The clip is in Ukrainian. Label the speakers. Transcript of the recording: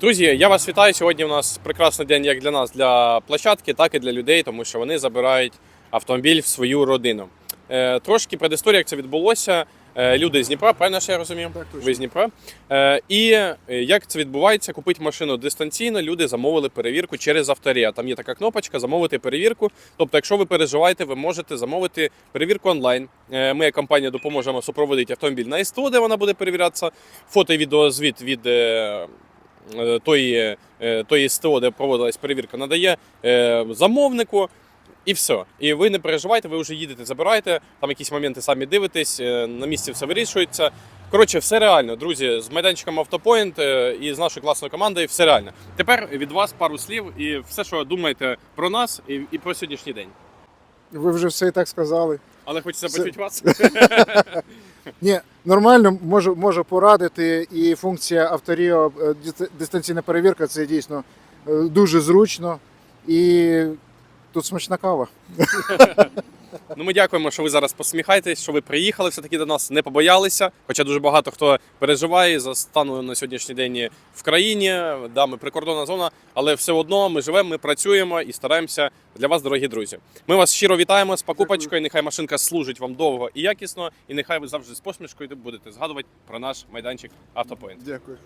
Speaker 1: Друзі, я вас вітаю. Сьогодні у нас прекрасний день як для нас, для площадки, так і для людей, тому що вони забирають автомобіль в свою родину. Е, трошки предісторія, як це відбулося. Е, люди з Дніпра, правильно що я розумію?
Speaker 2: Так, точно.
Speaker 1: Ви з Дніпра. Е, і е, як це відбувається? Купити машину дистанційно. Люди замовили перевірку через авторія. Там є така кнопочка замовити перевірку. Тобто, якщо ви переживаєте, ви можете замовити перевірку онлайн. Е, Ми, як компанія, допоможемо супроводити автомобіль на СТО, де вона буде перевірятися. Фото і відеозвіт від. Е, е, Тої, е, тої СТО, де проводилась перевірка, надає е, замовнику, і все. І ви не переживайте, ви вже їдете, забираєте, там якісь моменти самі дивитесь, е, на місці все вирішується. Коротше, все реально, друзі, з майданчиком Автопоінт е, і з нашою класною командою все реально. Тепер від вас пару слів і все, що думаєте про нас і, і про сьогоднішній день.
Speaker 2: Ви вже все і так сказали.
Speaker 1: Але хочеться почути вас.
Speaker 2: Ні, нормально можу, можу порадити. І функція авторіо е, дистанційна перевірка це дійсно е, дуже зручно. І тут смачна кава.
Speaker 1: Ну, ми дякуємо, що ви зараз посміхаєтесь, що ви приїхали все-таки до нас, не побоялися. Хоча дуже багато хто переживає за стану на сьогоднішній день в країні. Да, ми прикордонна зона, але все одно ми живемо, ми працюємо і стараємося для вас, дорогі друзі. Ми вас щиро вітаємо з покупочкою. Нехай машинка служить вам довго і якісно, і нехай ви завжди з посмішкою будете згадувати про наш майданчик Автопоінт.
Speaker 2: Дякую.